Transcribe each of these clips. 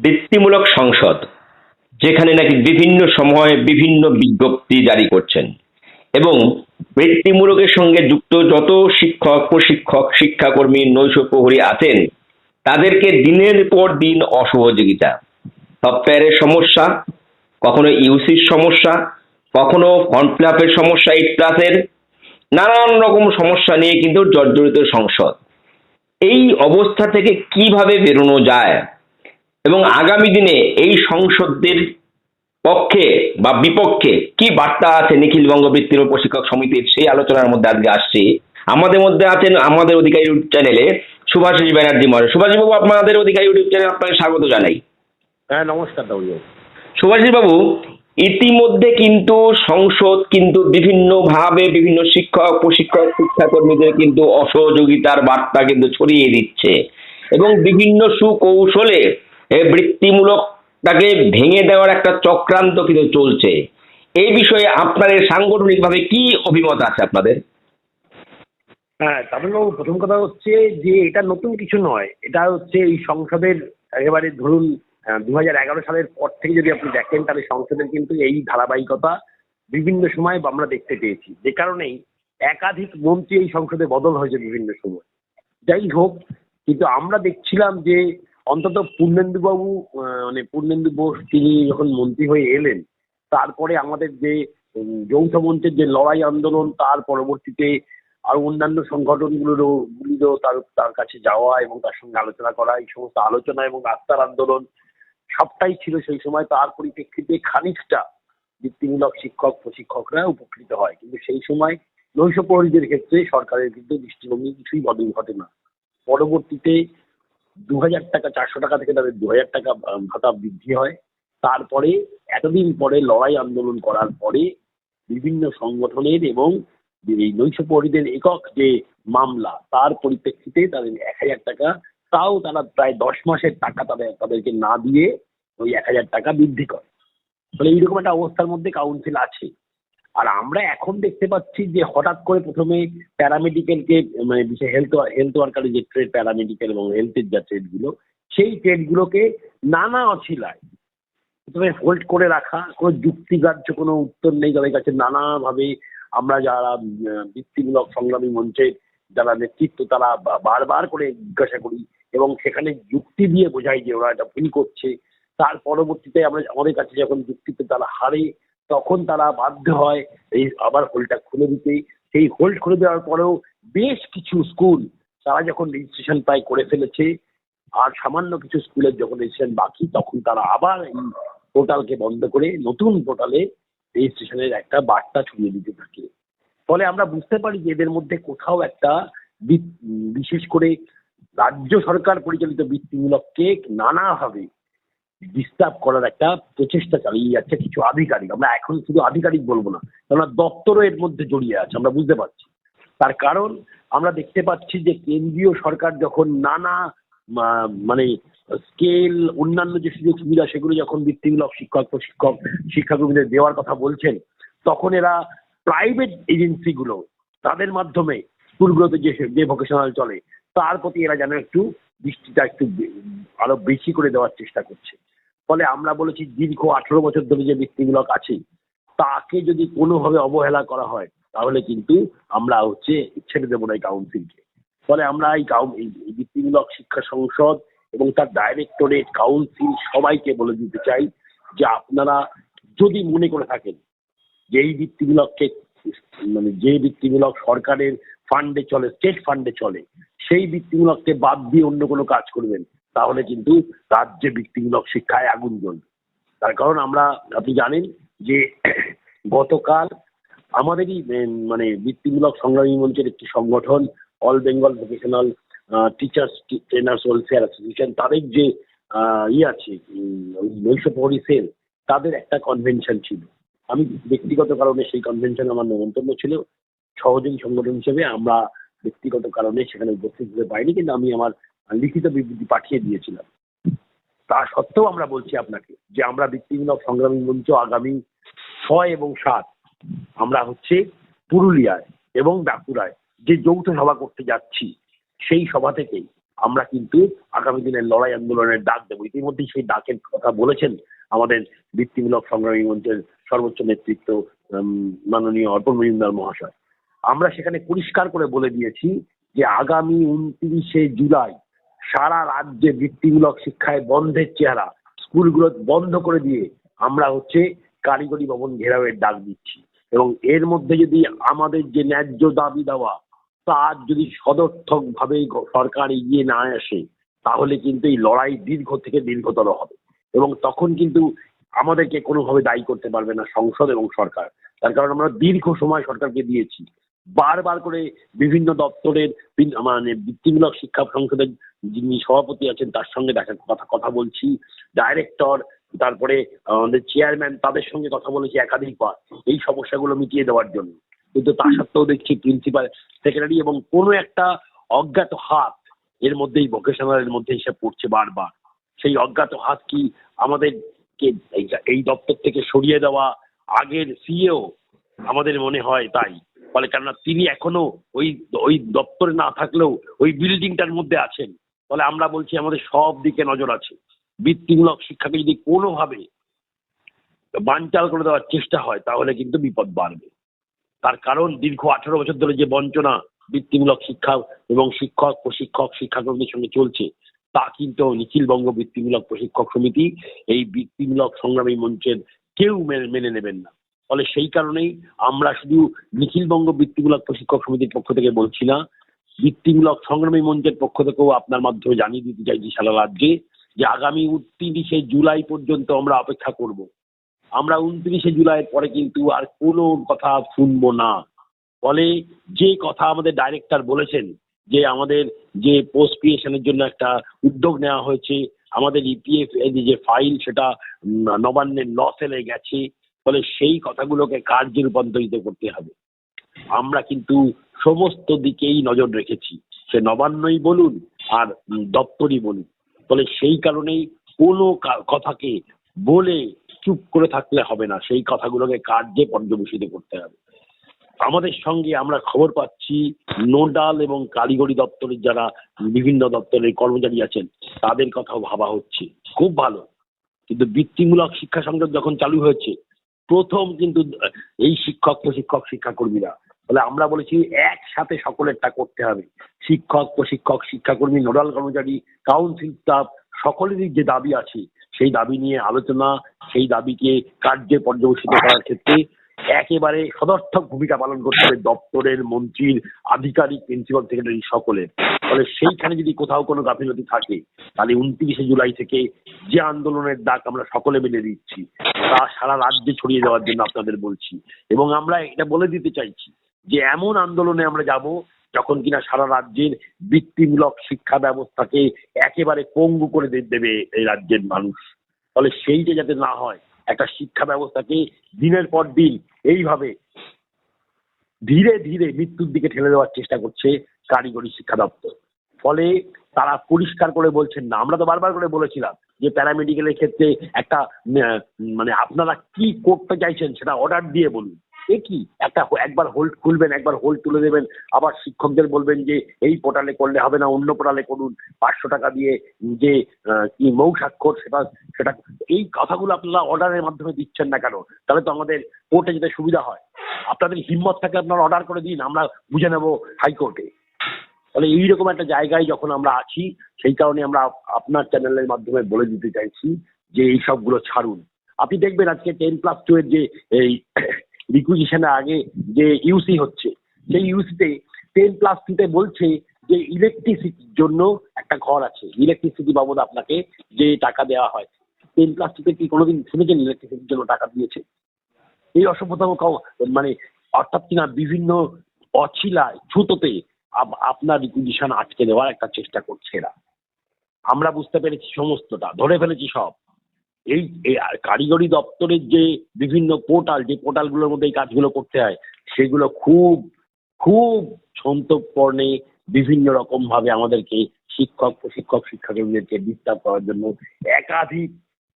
বৃত্তিমূলক সংসদ, যেখানে নাকি বিভিন্ন সময়ে বিভিন্ন বিজ্ঞপ্তি জারি করছেন এবং বৃত্তিমূলকের সঙ্গে যুক্ত যত শিক্ষক, প্রশিক্ষক, শিক্ষাকর্মী, নৈশ প্রহরী আছেন, তাদেরকে দিনের পর দিন অসহযোগিতা। সফটওয়্যারের সমস্যা, কখনো ইউসির সমস্যা, কখনো ফর্ম ফিল আপের সমস্যা এইট ক্লাসের নানান রকম সমস্যা নিয়ে কিন্তু জর্জরিত সংসদ। এই অবস্থা থেকে কীভাবে বেরোনো যায়? এবং আগামী দিনে এই সংসদদের পক্ষে বা বিপক্ষে কি বার্তা আছে নিখিল বঙ্গ বৃত্তির প্রশিক্ষক সমিতির? সেই আলোচনার মধ্যে আজকে আসছি। আমাদের মধ্যে আছেন আমাদের অধিকার ইউটিউব চ্যানেলে সুভাষিস ব্যানার্জি মহাশয়। সুভাষিস বাবু আপনাদের অধিকার ইউটিউব চ্যানেলে আপনাকে স্বাগত জানাই। হ্যাঁ নমস্কার সুভাষিস বাবু ইতিমধ্যে কিন্তু সংসদ কিন্তু বিভিন্নভাবে বিভিন্ন শিক্ষক প্রশিক্ষক শিক্ষাকর্মীদের কিন্তু অসহযোগিতার বার্তা কিন্তু ছড়িয়ে দিচ্ছে। এবং বিভিন্ন সুকৌশলে বৃত্তিমূলকটাকে ভেঙে দেওয়ার একটা চক্রান্ত কিন্তু চলছে। এই বিষয়ে আপনাদের সাংগঠনিকভাবে কি অভিমত আছে আপনাদের? হ্যাঁ তামিলবাবু প্রথম কথা হচ্ছে যে এটা নতুন কিছু নয়। এটা হচ্ছে এই সংসদের একেবারে ধরুন দু হাজার এগারো সালের পর থেকে যদি আপনি দেখেন তাহলে সংসদের কিন্তু এই ধারাবাহিকতা বিভিন্ন সময় আমরা দেখতে পেয়েছি। যে কারণেই একাধিক মন্ত্রী এই সংসদে বদল হয়েছে বিভিন্ন সময়। যাই হোক, কিন্তু আমরা দেখছিলাম যে অন্তত পূর্ণেন্দুবাবু আহ, মানে পূর্ণেন্দু বোস তিনি যখন মন্ত্রী হয়ে এলেন তারপরে আমাদের যে যৌথ মঞ্চের যে লড়াই আন্দোলন তার পরবর্তীতে আর অন্যান্য সংগঠনগুলোরও গুলিরও তার তার কাছে যাওয়া এবং তার সঙ্গে আলোচনা করা এই সমস্ত আলোচনা এবং আস্থার আন্দোলন সবটাই ছিল সেই সময়। তার পরিপ্রেক্ষিতে খানিকটা বৃত্তিমূলক শিক্ষক প্রশিক্ষকরা উপকৃত হয়। কিন্তু সেই সময় নৈশ প্রহরীদের ক্ষেত্রে সরকারের কিন্তু দৃষ্টিভঙ্গি কিছুই বদল ঘটে না। পরবর্তীতে দু হাজার টাকা, চারশো টাকা থেকে তাদের দু হাজার টাকা ভাতা বৃদ্ধি হয়। তারপরে এতদিন পরে লড়াই আন্দোলন করার পরে বিভিন্ন সংগঠনের এবং এই নৈশ প্রহরীদের একক যে মামলা, তার পরিপ্রেক্ষিতে তাদের এক হাজার টাকা, তাও তারা প্রায় দশ মাসের টাকা তাদের, তাদেরকে না দিয়ে ওই এক হাজার টাকা বৃদ্ধি করে। ফলে এইরকম একটা অবস্থার মধ্যে কাউন্সিল আছে। আর আমরা এখন দেখতে পাচ্ছি যে হঠাৎ করে প্রথমে প্যারামেডিক্যালকে মানে বিশেষ হেলথ হেলথ ওয়ার্কারের যে ট্রেড প্যারামেডিক্যাল এবং হেলথের যা ট্রেডগুলো সেই ট্রেডগুলোকে নানা অছিলায়। প্রথমে হোল্ড করে রাখা, কোনো যুক্তিগ্রাহ্য, কোনো উত্তর নেই তাদের কাছে। নানাভাবে আমরা যারা বৃত্তিমূলক সংগ্রামী মঞ্চের যারা নেতৃত্ব, তারা বারবার করে জিজ্ঞাসা করি এবং সেখানে যুক্তি দিয়ে বোঝাই যে ওরা এটা ভুল করছে। তার পরবর্তীতে আমরা, আমাদের কাছে যখন যুক্তিতে তারা হারে তখন তারা বাধ্য হয় এই আবার হোল্ডটা খুলে দিতে। সেই হোল্ড খুলে দেওয়ার পরেও বেশ কিছু স্কুল তারা যখন রেজিস্ট্রেশন প্রায় করে ফেলেছে, আর সামান্য কিছু স্কুলের যখন রেজিস্ট্রেশন বাকি, তখন তারা আবার এই পোর্টালকে বন্ধ করে নতুন পোর্টালে রেজিস্ট্রেশনের একটা বার্তা ছড়িয়ে দিতে থাকে। ফলে আমরা বুঝতে পারি যে এদের মধ্যে কোথাও একটা বিশেষ করে রাজ্য সরকার পরিচালিত বৃত্তিমূলককে নানাভাবে ডিস্টার্ব করার একটা প্রচেষ্টা চালিয়ে যাচ্ছে, কিছু আধিকারিক। আমরা এখন শুধু আধিকারিক বলব না কেননা দপ্তরও এর মধ্যে জড়িয়ে আছে, আমরা বুঝতে পারছি। তার কারণ আমরা দেখতে পাচ্ছি যে কেন্দ্রীয় সরকার যখন নানা মানে স্কেল, অন্যান্য যে সুযোগ সুবিধা, সেগুলো যখন বৃত্তিমূলক শিক্ষক, প্রশিক্ষক, শিক্ষাকর্মীদের দেওয়ার কথা বলছেন, তখন এরা প্রাইভেট এজেন্সিগুলো তাদের মাধ্যমে স্কুলগুলোতে যে যে ভোকেশনাল চলে, তার প্রতি এরা যেন একটু দৃষ্টিটা একটু আরও বেশি করে দেওয়ার চেষ্টা করছে। ফলে আমরা বলেছি দীর্ঘ আঠেরো বছর ধরে যে বৃত্তিমূলক আছে, তাকে যদি কোনোভাবে অবহেলা করা হয়, তাহলে কিন্তু আমরা হচ্ছে ছেড়ে দেবো না এই কাউন্সিলকে। ফলে আমরা এই বৃত্তিমূলক শিক্ষা সংসদ এবং তার ডাইরেক্টরেট কাউন্সিল সবাইকে বলে দিতে চাই যে আপনারা যদি মনে করে থাকেন যে এই বৃত্তিমূলককে মানে যে বৃত্তিমূলক সরকারের ফান্ডে চলে, স্টেট ফান্ডে চলে, সেই বৃত্তিমূলককে বাদ দিয়ে অন্য কোনো কাজ করবেন তাহলে কিন্তু রাজ্যে বৃত্তিমূলক শিক্ষায় আগুন জ্বলবে। তার কারণ আমরা, আপনি জানেন যে গতকাল আমাদেরই মানে বৃত্তিমূলক সংগ্রামী মঞ্চের একটি সংগঠন All Bengal Vocational Teachers Trainers Welfare Association তাদের যে ইয়ে আছে নৈশ সেল তাদের একটা কনভেনশন ছিল। আমি ব্যক্তিগত কারণে সেই কনভেনশন আমার নেমন্তন্ন ছিল। সহযোগী সংগঠন হিসেবে আমরা ব্যক্তিগত কারণে সেখানে উপস্থিত হতে পারিনি, কিন্তু আমি আমার লিখিত বিবৃতি পাঠিয়ে দিয়েছিলাম। তা সত্ত্বেও আমরা বলছি আপনাকে যে আমরা বৃত্তিমূলক সংগ্রামী মঞ্চ আগামী ছয় এবং সাত, আমরা হচ্ছে পুরুলিয়ায় এবং বাঁকুড়ায় যে যৌথ সভা করতে যাচ্ছি, সেই সভা থেকেই আমরা কিন্তু আগামী দিনের লড়াই আন্দোলনের ডাক দেবো। ইতিমধ্যেই সেই ডাকের কথা বলেছেন আমাদের বৃত্তিমূলক সংগ্রামী মঞ্চের সর্বোচ্চ নেতৃত্ব মাননীয় অর্পণ মজুমদার মহাশয়। আমরা সেখানে পরিষ্কার করে বলে দিয়েছি যে আগামী উনত্রিশে জুলাই সারা রাজ্যে বৃত্তিমূলক শিক্ষায় বন্ধের চেহারা। স্কুলগুলো বন্ধ করে দিয়ে আমরা হচ্ছে কারিগরি ভবন ঘেরাওয়ের ডাক দিচ্ছি। এবং এর মধ্যে যদি আমাদের যে ন্যায্য দাবি দেওয়া তার যদি সদর্থক ভাবে সরকার এগিয়ে না আসে, তাহলে কিন্তু এই লড়াই দীর্ঘ থেকে দীর্ঘতর হবে। এবং তখন কিন্তু আমাদেরকে কোনোভাবে দায়ী করতে পারবে না সংসদ এবং সরকার। তার কারণ আমরা দীর্ঘ সময় সরকারকে দিয়েছি। বারবার করে বিভিন্ন দপ্তরের মানে বৃত্তিমূলক শিক্ষা সংসদের যিনি সভাপতি আছেন, তার সঙ্গে দেখা, কথা কথা বলছি। ডাইরেক্টর তারপরে আমাদের চেয়ারম্যান তাদের সঙ্গে কথা বলেছি একাধিকবার এই সমস্যাগুলো মিটিয়ে দেওয়ার জন্য। কিন্তু তা সত্ত্বেও দেখছি প্রিন্সিপাল সেক্রেটারি এবং কোনো একটা অজ্ঞাত হাত এর মধ্যেই ভোকেশনালের মধ্যে এসে পড়ছে বারবার। সেই অজ্ঞাত হাত কি আমাদেরকে এই- এই দপ্তর থেকে সরিয়ে দেওয়া আগের সিএও আমাদের মনে হয় তাই। ফলে কেননা তিনি এখনও ওই ওই দপ্তরে না থাকলেও ওই বিল্ডিংটার মধ্যে আছেন। ফলে আমরা বলছি আমাদের সব দিকে নজর আছে। বৃত্তিমূলক শিক্ষাকে যদি কোনোভাবে বানচাল করে দেওয়ার চেষ্টা হয়, তাহলে কিন্তু বিপদ বাড়বে। তার কারণ দীর্ঘ আঠারো বছর ধরে যে বঞ্চনা বৃত্তিমূলক শিক্ষা এবং শিক্ষক, প্রশিক্ষক, শিক্ষাকর্মীদের সঙ্গে চলছে, তা কিন্তু নিখিলবঙ্গ বৃত্তিমূলক প্রশিক্ষক সমিতি এই বৃত্তিমূলক সংগ্রামী মঞ্চের কেউ মেনে নেবেন না। ফলে সেই কারণেই আমরা শুধু নিখিলবঙ্গ বৃত্তিমূলক প্রশিক্ষক সমিতির পক্ষ থেকে বলছি না, বৃত্তিমূলক সংগ্রামী মঞ্চের পক্ষ থেকেও আপনার মাধ্যমে জানিয়ে দিতে চাইছি সারা রাজ্যে যে আগামী উনত্রিশে জুলাই পর্যন্ত আমরা অপেক্ষা করব। আমরা উনত্রিশে জুলাইয়ের পরে কিন্তু আর কোনো কথা শুনব না। ফলে যে কথা আমাদের ডাইরেক্টর বলেছেন, যে আমাদের যে পোস্ট ক্রিয়েশনের জন্য একটা উদ্যোগ নেওয়া হয়েছে, আমাদের ইপিএফ যে ফাইল সেটা নবান্নের ল সেলে গেছে ফলে সেই কথাগুলোকে কার্যে রূপান্তরিত করতে হবে? আমরা কিন্তু সমস্ত দিকেই নজর রেখেছি। সে নবান্নই বলুন আর দপ্তরই বলুন। ফলে সেই কারণেই কোনো কথাকে বলে চুপ করে থাকলে হবে না। সেই কথাগুলোকে কার্যে পর্যবেসিত করতে হবে। আমাদের সঙ্গে আমরা খবর পাচ্ছি, নোডাল এবং কারিগরি দপ্তরের যারা বিভিন্ন দপ্তরের কর্মচারী আছেন, তাদের কথাও ভাবা হচ্ছে। খুব ভালো। কিন্তু বৃত্তিমূলক শিক্ষা সংযোগ যখন চালু হয়েছে প্রথম কিন্তু, এই শিক্ষক প্রশিক্ষক শিক্ষাকর্মীরা তাহলে আমরা বলেছি একসাথে সকলেরটা করতে হবে। শিক্ষক, প্রশিক্ষক, শিক্ষাকর্মী, নোডাল কর্মচারী, কাউন্সিল স্টাফ, সকলেরই যে দাবি আছে, সেই দাবি নিয়ে আলোচনা, সেই দাবিকে কার্যে পর্যবেসিত করার ক্ষেত্রে একেবারে সদর্থক ভূমিকা পালন করতে হবে দপ্তরের মন্ত্রীর আধিকারিক প্রিন্সিপাল সেক্রেটারি সকলের ফলে সেইখানে যদি কোথাও কোনো গাফিলতি থাকে, তাহলে উনত্রিশে জুলাই থেকে যে আন্দোলনের ডাক আমরা সকলে মিলে দিচ্ছি তা সারা রাজ্যে ছড়িয়ে দেওয়ার জন্য আপনাদের বলছি। এবং আমরা এটা বলে দিতে চাইছি যে, এমন আন্দোলনে আমরা যাব যখন কিনা সারা রাজ্যের বৃত্তিমূলক শিক্ষা ব্যবস্থাকে একেবারে পঙ্গু করে দেবে এই রাজ্যের মানুষ। ফলে সেইটা যাতে না হয়, একটা শিক্ষা ব্যবস্থাকে দিনের পর দিন এইভাবে ধীরে ধীরে মৃত্যুর দিকে ঠেলে দেওয়ার চেষ্টা করছে কারিগরি শিক্ষা দপ্তর। ফলে তারা পরিষ্কার করে বলছেন না। আমরা তো বারবার করে বলেছিলাম যে প্যারামেডিকেলের ক্ষেত্রে একটা মানে আপনারা কি করতে চাইছেন সেটা অর্ডার দিয়ে বলুন। এ কি? একটা একবার হোল্ড খুলবেন, একবার হোল্ড তুলে দেবেন। আবার শিক্ষকদের বলবেন যে, এই পোর্টালে করলে হবে না, অন্য পোর্টালে করুন। পাঁচশো টাকা দিয়ে যে কি মৌ স্বাক্ষর, সেটা সেটা এই কথাগুলো আপনারা অর্ডারের মাধ্যমে দিচ্ছেন না কেন? তাহলে তো আমাদের কোর্টে যেতে সুবিধা হয়। আপনাদের হিম্মত থাকে আপনারা অর্ডার করে দিন, আমরা বুঝে নেব হাইকোর্টে তাহলে এইরকম একটা জায়গায় যখন আমরা আছি, সেই কারণে আমরা আপ- আপনার চ্যানেলের মাধ্যমে বলে দিতে চাইছি যে, এই সবগুলো ছাড়ুন। আপনি দেখবেন আজকে টেন প্লাস টু এর যে, এই রিকুইজিশনের আগে যে ইউসি হচ্ছে, সেই ইউসিতে টেন প্লাস টুতে বলছে যে ইলেকট্রিসিটির জন্য একটা ঘর আছে। ইলেকট্রিসিটি বাবদ আপনাকে যে টাকা দেওয়া হয় টেন প্লাস টুতে কি কোনোদিন শুনেছেন ইলেকট্রিসিটির জন্য টাকা দিয়েছে? এই অসভ্যতম মানে অর্থাৎ কিনা বিভিন্ন অছিলায় ছুতোতে আপনার রিকুইজিশন আটকে দেওয়ার একটা চেষ্টা করছে এরা। আমরা বুঝতে পেরেছি সমস্তটা, ধরে ফেলেছি সব। এই কারিগরি দপ্তরের যে বিভিন্ন পোর্টাল, যে পোর্টালগুলোর মধ্যে এই কাজগুলো করতে হয়, সেগুলো খুব খুব সন্তর্পণে বিভিন্ন রকম ভাবে আমাদেরকে শিক্ষক, প্রশিক্ষক শিক্ষাকর্মীদেরকে ডিস্টার্ব করার জন্য একাধিক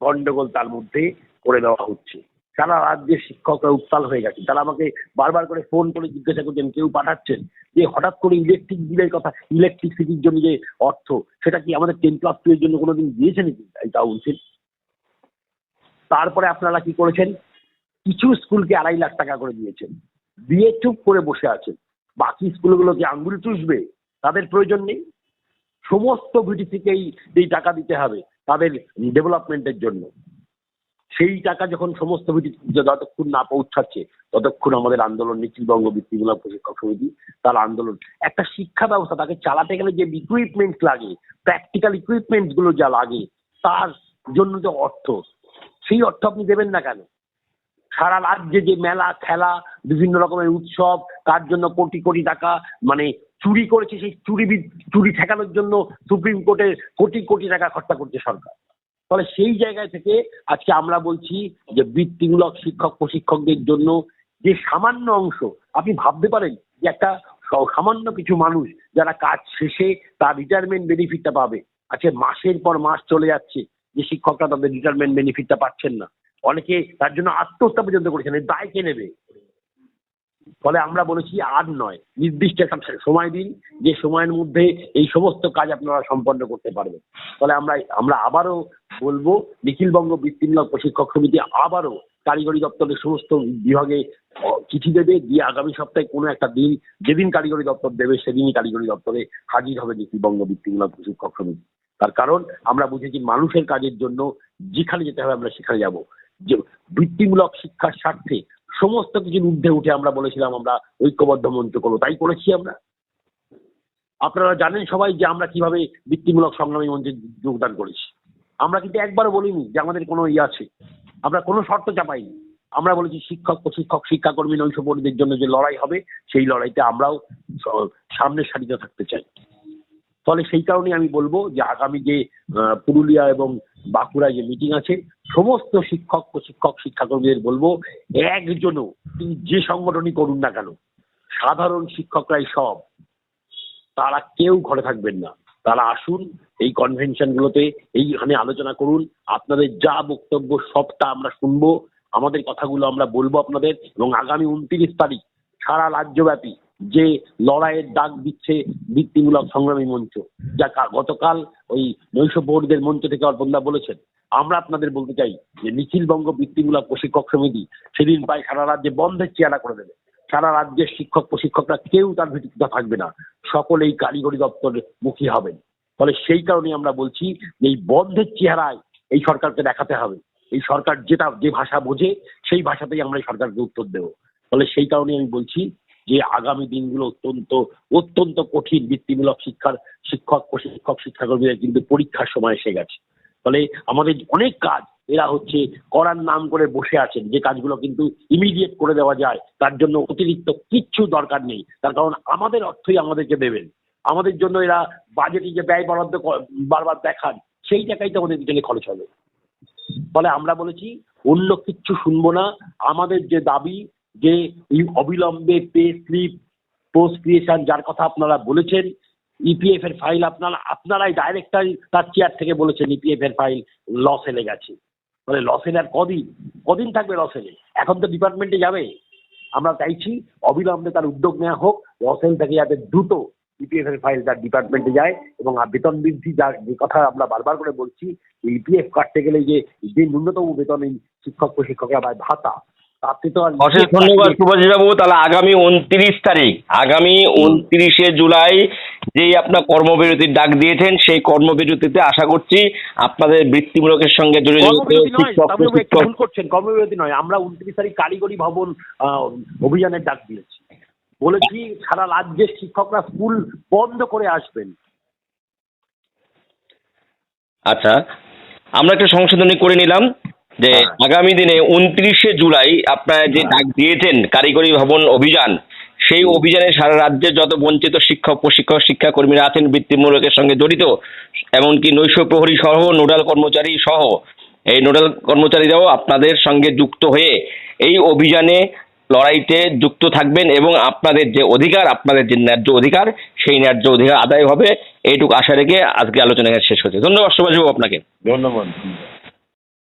গন্ডগোল তার মধ্যে করে দেওয়া হচ্ছে। সারা রাজ্যের শিক্ষকরা উত্তাল হয়ে গেছে। তারা আমাকে বারবার করে ফোন করে জিজ্ঞাসা করছেন, কেউ পাঠাচ্ছেন? যে হঠাৎ করে ইলেকট্রিক বিলের কথা ইলেকট্রিসিটির জন্য যে অর্থ, সেটা কি আমাদের টেন প্লাস টু এর জন্য কোনোদিন দিয়েছে নাকি? এই কাউন্সিল তারপরে আপনারা কি করেছেন? কিছু স্কুলকে আড়াই লাখ টাকা করে দিয়েছেন। দিয়ে চুপ করে বসে আছেন। বাকি স্কুলগুলোকে আঙ্গুল চুষবে, তাদের প্রয়োজন নেই। সমস্ত ভিটিসিকেই এই টাকা দিতে হবে, তাদের ডেভেলপমেন্টের জন্য। সেই টাকা যখন সমস্ত যতক্ষণ না পৌঁছাচ্ছে, ততক্ষণ আমাদের আন্দোলন নিখিলবঙ্গ বৃত্তিমূলক প্রশিক্ষক সমিতি, তার আন্দোলন। একটা শিক্ষা ব্যবস্থা, তাকে চালাতে গেলে যে ইকুইপমেন্ট লাগে প্র্যাকটিক্যাল ইকুইপমেন্টগুলো যা লাগে, তার জন্য যে অর্থ সেই অর্থ আপনি দেবেন না কেন? সারা রাজ্যে যে মেলা, খেলা, বিভিন্ন রকমের উৎসব, তার জন্য কোটি কোটি টাকা মানে চুরি করেছে সেই চুরি চুরি ঠেকানোর জন্য সুপ্রিম কোর্টে কোটি কোটি টাকা খরচা করছে সরকার। ফলে সেই জায়গায় থেকে আজকে আমরা বলছি যে বৃত্তিমূলক শিক্ষক, প্রশিক্ষকদের জন্য যে সামান্য অংশ, আপনি ভাবতে পারেন যে একটা সামান্য কিছু মানুষ যারা কাজ শেষে তার রিটায়ারমেন্ট বেনিফিটটা পাবে। আজকে মাসের পর মাস চলে যাচ্ছে। যে শিক্ষকরা তাদের রিটায়ারমেন্ট বেনিফিটটা পাচ্ছেন না। অনেকে তার জন্য আত্মহত্যা পর্যন্ত করেছেন এই দায় কে নেবে? ফলে আমরা বলেছি আর নয়, নির্দিষ্ট একটা সময় দিন, যে সময়ের মধ্যে এই সমস্ত কাজ আপনারা সম্পন্ন করতে পারবেন। ফলে আমরা আমরা আবারও বলব, নিখিলবঙ্গ বৃত্তিমূলক প্রশিক্ষক সমিতি আবারও কারিগরি দপ্তরের সমস্ত বিভাগে চিঠি দেবে, দিয়ে আগামী সপ্তাহে কোনো একটা দিন, যেদিন কারিগরি দপ্তর দেবে, সেদিনই কারিগরি দপ্তরে হাজির হবে নিখিলবঙ্গ বৃত্তিমূলক প্রশিক্ষক সমিতি। তার কারণ আমরা বুঝেছি মানুষের কাজের জন্য যেখানে যেতে হবে আমরা সেখানে যাব। যে বৃত্তিমূলক শিক্ষার স্বার্থে সমস্ত কিছুর ঊর্ধ্বে উঠে আমরা বলেছিলাম আমরা ঐক্যবদ্ধ মঞ্চ করব, তাই করেছি আমরা। আপনারা জানেন সবাই যে আমরা কীভাবে বৃত্তিমূলক সংগ্রামী মঞ্চে যোগদান করেছি। আমরা কিন্তু একবারও বলিনি যে আমাদের কোনো ইয়ে আছে। আমরা কোনো শর্ত চাপাইনি। আমরা বলেছি শিক্ষক, প্রশিক্ষক, শিক্ষাকর্মী নৈশপরিদের জন্য যে লড়াই হবে, সেই লড়াইতে আমরাও সামনের সারিতে থাকতে চাই। ফলে সেই কারণে আমি বলব যে আগামী যে পুরুলিয়া এবং বাঁকুড়ায় যে মিটিং আছে, সমস্ত শিক্ষক প্রশিক্ষক শিক্ষাকর্মীদের বলব একজনও তিনি যে সংগঠনই করুন না কেন, সাধারণ শিক্ষকরাই সব, তারা কেউ ঘরে থাকবেন না। তারা আসুন, এই কনভেনশনগুলোতে এইখানে আলোচনা করুন, আপনাদের যা বক্তব্য সবটা আমরা শুনব, আমাদের কথাগুলো আমরা বলব আপনাদের, এবং আগামী উনত্রিশ তারিখ সারা রাজ্যব্যাপী যে লড়াইয়ের ডাক দিচ্ছে বৃত্তিমূলক সংগ্রামী মঞ্চ, যা গতকাল ওই নৈশ বোর্ডদের মঞ্চ থেকে অর্পণদা বলেছেন। আমরা আপনাদের বলতে চাই যে নিখিলবঙ্গ বৃত্তিমূলক প্রশিক্ষক সমিতি সেদিন প্রায় সারা রাজ্যে বন্ধের চেয়ারা করে দেবে। সারা রাজ্যের শিক্ষক, প্রশিক্ষকরা কেউ তার ভিত্তিতে থাকবে না। সকলেই কারিগরি দপ্তরে মুখী হবেন। ফলে সেই কারণে আমরা বলছি যে এই বন্ধের চেহারায় এই সরকারকে দেখাতে হবে। এই সরকার যেটা, যে ভাষা বোঝে, সেই ভাষাতেই আমরা এই সরকারকে উত্তর দেবো। ফলে সেই কারণে আমি বলছি যে আগামী দিনগুলো অত্যন্ত অত্যন্ত কঠিন বৃত্তিমূলক শিক্ষার শিক্ষক, প্রশিক্ষক, শিক্ষাকর্মীদের কিন্তু পরীক্ষার সময় এসে গেছে। ফলে আমাদের অনেক কাজ, এরা হচ্ছে করার নাম করে বসে আছেন, যে কাজগুলো কিন্তু ইমিডিয়েট করে দেওয়া যায়, তার জন্য অতিরিক্ত কিচ্ছু দরকার নেই। তার কারণ আমাদের অর্থই আমাদেরকে দেবেন। আমাদের জন্য এরা বাজেটে যে ব্যয় বরাদ্দ বারবার দেখান, সেই টাকাই তো আমাদের বিকেলে খরচ হবে। ফলে আমরা বলেছি, অন্য কিচ্ছু শুনব না। আমাদের যে দাবি যে এই অবিলম্বে পে স্লিপ পোস্ট ক্রিয়েশন যার কথা আপনারা বলেছেন ইপিএফ এর ফাইল আপনারা, আপনারাই ডাইরেক্টর তার চেয়ার থেকে বলেছেন ইপিএফ এর ফাইল লস এলে গেছে। মানে লস এলে আর কদিন? কদিন থাকবে লস এলে? এখন তো ডিপার্টমেন্টে যাবে। আমরা চাইছি অবিলম্বে তার উদ্যোগ নেওয়া হোক লস এল থেকে যাতে দ্রুত ইপিএফ এর ফাইল তার ডিপার্টমেন্টে যায় এবং বেতন বৃদ্ধি যার, যে কথা আমরা বারবার করে বলছি ইপিএফ কাটতে গেলে যে যে ন্যূনতম বেতন এই শিক্ষক, প্রশিক্ষকরা ভাতা তাতে তো অশেষ ধন্যবাদ সুভাষিস বাবু তাহলে আগামী উনত্রিশ তারিখ আগামী উনত্রিশে জুলাই যেই আপনার কর্মবিরতির ডাক দিয়েছেন সেই কর্মবিরতিতে আশা করছি আপনাদের বৃত্তিমূলকের সঙ্গে জড়িত করছেন। কর্মবিরতি নয় আমরা উনত্রিশ তারিখ কারিগরি ভবন অভিযানের ডাক দিয়েছি। বলেছি সারা রাজ্যের শিক্ষকরা স্কুল বন্ধ করে আসবেন। আচ্ছা আমরা একটা সংশোধনী করে নিলাম। যে হ্যাঁ। আগামী দিনে উনত্রিশে জুলাই আপনারা যে ডাক দিয়েছেন কারিগরি ভবন অভিযান সেই অভিযানে সারা রাজ্যে যত বঞ্চিত শিক্ষক প্রশিক্ষক শিক্ষাকর্মীরা আছেন বৃত্তিমূলকের সঙ্গে জড়িত এমনকি নৈশ প্রহরী সহ নোডাল কর্মচারী সহ এই নোডাল কর্মচারীরাও আপনাদের সঙ্গে যুক্ত হয়ে এই অভিযানে লড়াইতে যুক্ত থাকবেন এবং আপনাদের যে অধিকার আপনাদের যে ন্যায্য অধিকার সেই ন্যায্য অধিকার আদায় হবে। এইটুকু আশা রেখে আজকে আলোচনা শেষ হচ্ছে। ধন্যবাদ সুভাষবাবু আপনাকে। ধন্যবাদ।